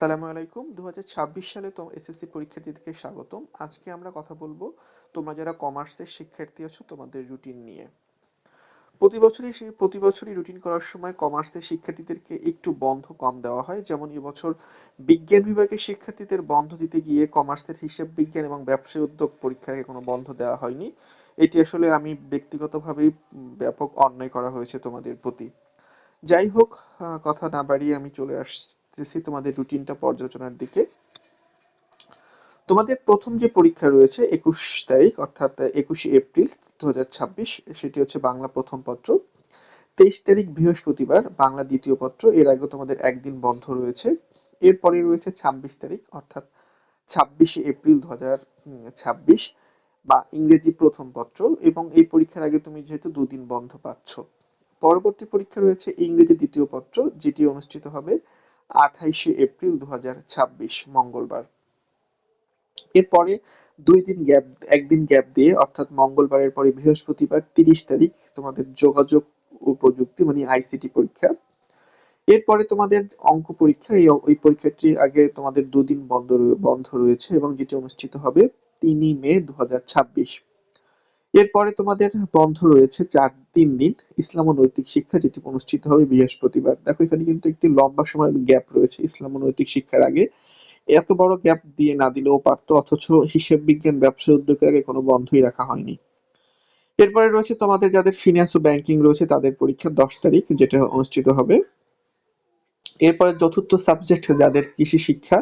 সালামু আলাইকুম। দু সালে এসএসসি পরীক্ষার্থীদেরকে স্বাগতম। আজকে আমরা কথা বলব, তোমরা যারা কমার্সের শিক্ষার্থী আছো, তোমাদের রুটিন নিয়ে। প্রতি বছরই প্রতি বছরই রুটিন করার সময় কমার্সের শিক্ষার্থীদেরকে একটু বন্ধ কম দেওয়া হয়। যেমন এবছর বিজ্ঞান বিভাগের শিক্ষার্থীদের বন্ধ দিতে গিয়ে কমার্সের হিসাব বিজ্ঞান এবং ব্যবসায় উদ্যোগ পরীক্ষাকে কোনো বন্ধ দেওয়া হয়নি। এটি আসলে আমি ব্যক্তিগতভাবেই ব্যাপক অন্যায় করা হয়েছে তোমাদের প্রতি। যাই হোক কথা না বাড়িয়ে আমি চলে আসতেছি তোমাদের রুটিনটা পর্যালোচনার দিকে। তোমাদের প্রথম যে পরীক্ষা রয়েছে একুশ তারিখ, অর্থাৎ একুশে এপ্রিল দু সেটি হচ্ছে বাংলা প্রথম পত্র। তেইশ তারিখ বৃহস্পতিবার, বাংলা দ্বিতীয় পত্র। এর আগে তোমাদের একদিন বন্ধ রয়েছে। এরপরে রয়েছে ছাব্বিশ তারিখ, অর্থাৎ ছাব্বিশে এপ্রিল দু বা ইংরেজি প্রথম পত্র। এবং এই পরীক্ষার আগে তুমি যেহেতু দুদিন বন্ধ পাচ্ছ। পরবর্তী পরীক্ষা রয়েছে ইংরেজি দ্বিতীয় পত্র, যেটি অনুষ্ঠিত হবে আঠাইশে এপ্রিল দু মঙ্গলবার। এরপরে দুই দিন গ্যাপ, একদিন গ্যাপ দিয়ে, অর্থাৎ মঙ্গলবারের পরে বৃহস্পতিবার তিরিশ তারিখ তোমাদের যোগাযোগ ও প্রযুক্তি মানে আইসিটি পরীক্ষা। এরপরে তোমাদের অঙ্ক পরীক্ষা, এই ওই পরীক্ষাটির আগে তোমাদের দুদিন বন্ধ বন্ধ রয়েছে এবং যেটি অনুষ্ঠিত হবে তিনই মে দু হাজার ছাব্বিশ। এরপরে তোমাদের বন্ধ রয়েছে চার, তিন দিন ইসলাম ও নৈতিক শিক্ষা, যেটি অনুষ্ঠিত হবে বৃহস্পতিবার। দেখো, এখানে কিন্তু একটি লম্বা সময় গ্যাপ রয়েছে ইসলাম ও নৈতিক শিক্ষার আগে। এত বড় গ্যাপ দিয়ে না দিলেও পারতো, অথচ হিসেব বিজ্ঞান ব্যবসা উদ্যোগের আগে কোনো বন্ধই রাখা হয়নি। এরপরে রয়েছে তোমাদের যাদের ফিনান্স ও ব্যাংকিং রয়েছে, তাদের পরীক্ষা দশ তারিখ, যেটা অনুষ্ঠিত হবে। এরপরে চতুর্থ সাবজেক্ট যাদের কৃষি শিক্ষা,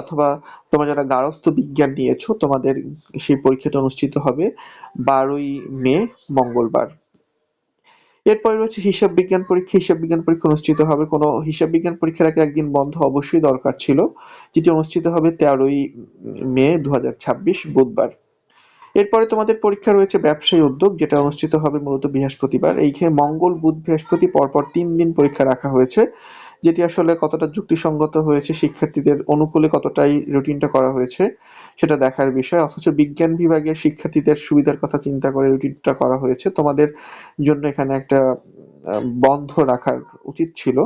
অথবা তোমরা যারা গার্হস্থ্য বিজ্ঞান নিয়েছো, তোমাদের সেই পরীক্ষাটা অনুষ্ঠিত হবে বারোই মে, মঙ্গলবার। এরপরে রয়েছে হিসাব বিজ্ঞান পরীক্ষা। হিসাব বিজ্ঞান পরীক্ষা অনুষ্ঠিত হবে কোনো হিসাব বিজ্ঞান পরীক্ষার আগে একদিন বন্ধ অবশ্যই দরকার ছিল, যেটি অনুষ্ঠিত হবে তেরোই মে দু হাজার ছাব্বিশ, বুধবার। এরপরে তোমাদের পরীক্ষা রয়েছে ব্যবসায়ী উদ্যোগ, যেটা অনুষ্ঠিত হবে মূলত বৃহস্পতিবার। এইখানে মঙ্গল, বুধ, বৃহস্পতি পরপর তিন দিন পরীক্ষা রাখা হয়েছে। যেটি আসলে কতটা যুক্তিসঙ্গত হয়েছে শিক্ষার্থীদের অনুকূলে কতটাই রুটিনটা করা হয়েছে, সেটা দেখার বিষয়। অথচ বিজ্ঞান বিভাগের শিক্ষার্থীদের সুবিধার কথা চিন্তা করে রুটিনটা করা হয়েছে। তোমাদের জন্য এখানে একটা বন্ধ রাখার উচিত ছিল।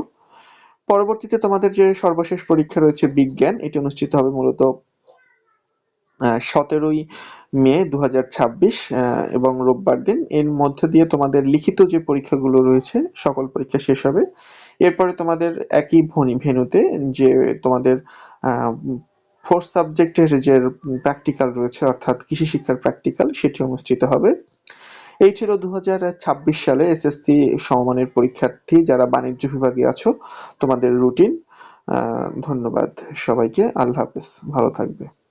পরবর্তীতে তোমাদের যে সর্বশেষ পরীক্ষা রয়েছে বিজ্ঞান, এটি অনুষ্ঠিত হবে মূলত সতেরোই মে দু এবং রোববার দিন। এর মধ্যে দিয়ে তোমাদের লিখিত যে পরীক্ষাগুলো রয়েছে, সকল পরীক্ষা শেষ হবে। এরপরে তোমাদের একই ভনি, ভেনুতে যে তোমাদের ফোর্থ সাবজেক্টের যে প্র্যাকটিক্যাল রয়েছে, অর্থাৎ কৃষি শিক্ষার প্র্যাকটিক্যাল সেটি অনুষ্ঠিত হবে। এই ছিল দু হাজার ছাব্বিশ সালে এসএসসি সমমানের পরীক্ষার্থী যারা বাণিজ্য বিভাগে আছো, তোমাদের রুটিন ধন্যবাদ সবাইকে। আল্লাহ হাফেজ। ভালো থাকবে।